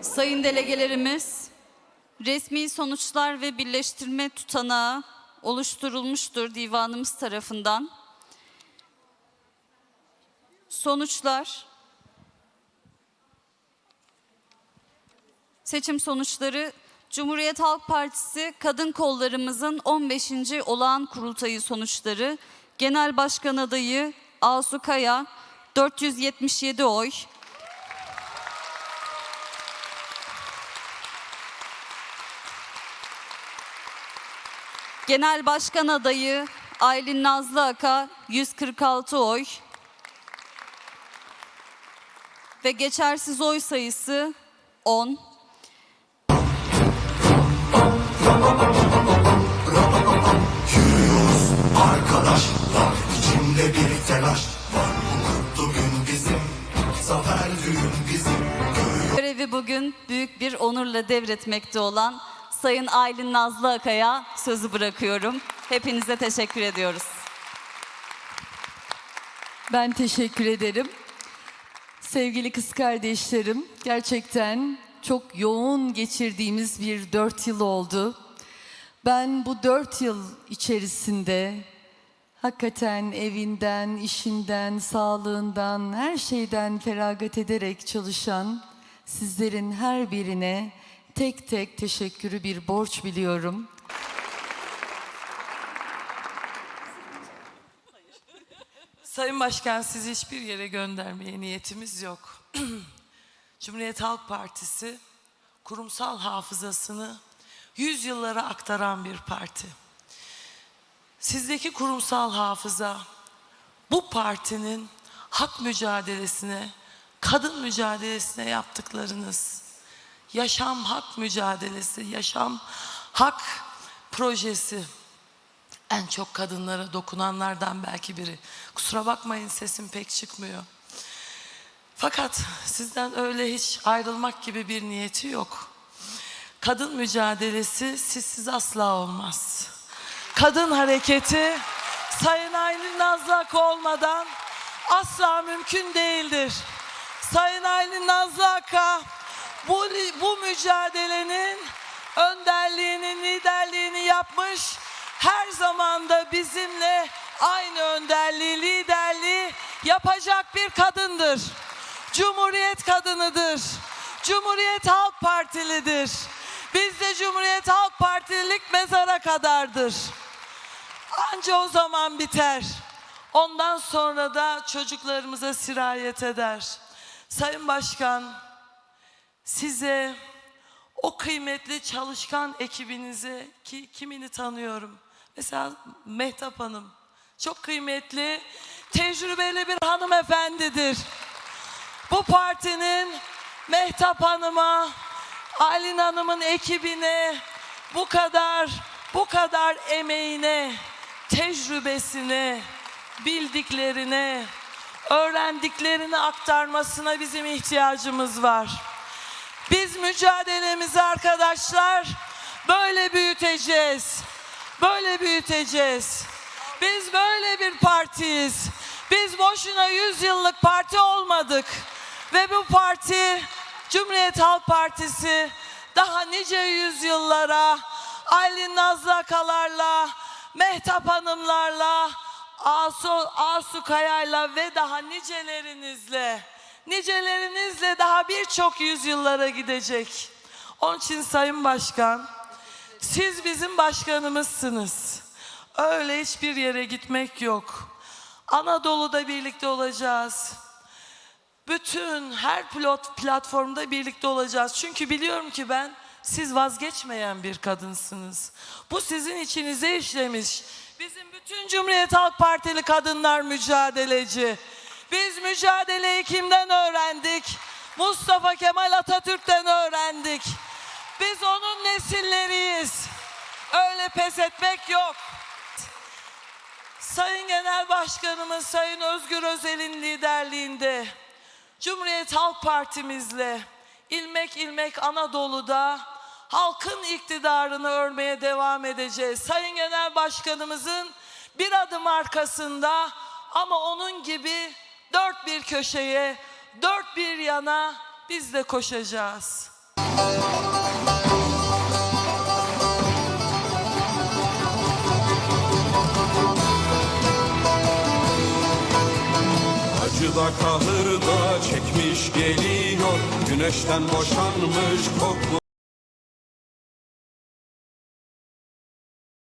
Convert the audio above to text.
Sayın delegelerimiz, resmi sonuçlar ve birleştirme tutanağı oluşturulmuştur divanımız tarafından. Sonuçlar, seçim sonuçları Cumhuriyet Halk Partisi kadın kollarımızın 15. olağan kurultayı sonuçları, Genel Başkan adayı Asu Kaya, 477 oy. Genel Başkan adayı Aylin Nazlı Aka 146 oy. Ve geçersiz oy sayısı 10. bir onurla devretmekte olan Sayın Aylin Nazlı Akay'a sözü bırakıyorum. Hepinize teşekkür ediyoruz. Ben teşekkür ederim. Sevgili kız kardeşlerim, gerçekten çok yoğun geçirdiğimiz bir dört yıl oldu. Ben bu dört yıl içerisinde hakikaten evinden, işinden, sağlığından, her şeyden feragat ederek çalışan sizlerin her birine tek tek teşekkürü bir borç biliyorum. Sayın Başkan sizi hiçbir yere göndermeye niyetimiz yok. Cumhuriyet Halk Partisi kurumsal hafızasını yüzyıllara aktaran bir parti. Sizdeki kurumsal hafıza bu partinin hak mücadelesine, kadın mücadelesine yaptıklarınız, yaşam hak mücadelesi, yaşam hak projesi en çok kadınlara dokunanlardan belki biri. Kusura bakmayın sesim pek çıkmıyor. Fakat sizden öyle hiç ayrılmak gibi bir niyeti yok. Kadın mücadelesi sizsiz asla olmaz. Kadın hareketi Sayın Aylin Nazlak olmadan asla mümkün değildir. Sayın Aylin Nazlak'a bu, bu mücadelenin önderliğini, liderliğini yapmış her zaman da bizimle aynı önderliği, liderliği yapacak bir kadındır. Cumhuriyet kadınıdır. Cumhuriyet Halk Partilidir. Bizde Cumhuriyet Halk Partililik mezara kadardır. Anca o zaman biter. Ondan sonra da çocuklarımıza sirayet eder. Sayın Başkan, size o kıymetli çalışkan ekibinize ki kimini tanıyorum. Mesela Mehtap Hanım çok kıymetli, tecrübeli bir hanımefendidir. Bu partinin Mehtap Hanım'a, Aylin Hanım'ın ekibine bu kadar bu kadar emeğine, tecrübesine, bildiklerine, öğrendiklerini aktarmasına bizim ihtiyacımız var. Biz mücadelemizi arkadaşlar böyle büyüteceğiz. Böyle büyüteceğiz. Biz böyle bir partiyiz. Biz boşuna 100 yıllık parti olmadık. Ve bu parti Cumhuriyet Halk Partisi daha nice yüzyıllara Aylin Nazlı Akalar'la, Mehtap Hanımlarla, Asu, Asu Kaya'yla ve daha nicelerinizle, nicelerinizle daha birçok yüzyıllara gidecek. Onun için Sayın Başkan, siz bizim başkanımızsınız. Öyle hiçbir yere gitmek yok. Anadolu'da birlikte olacağız. Bütün her pilot platformda birlikte olacağız. Çünkü biliyorum ki ben siz vazgeçmeyen bir kadınsınız. Bu sizin içinize işlemiş. Bizim bütün Cumhuriyet Halk Partili kadınlar mücadeleci. Biz mücadeleyi kimden öğrendik? Mustafa Kemal Atatürk'ten öğrendik. Biz onun nesilleriyiz. Öyle pes etmek yok. Sayın Genel Başkanımız Sayın Özgür Özel'in liderliğinde Cumhuriyet Halk Partimizle ilmek ilmek Anadolu'da halkın iktidarını örmeye devam edeceğiz. Sayın Genel Başkanımızın bir adım arkasında ama onun gibi dört bir köşeye, dört bir yana biz de koşacağız. Acıda kahırda çekmiş geliyor. Güneşten boşanmış koklu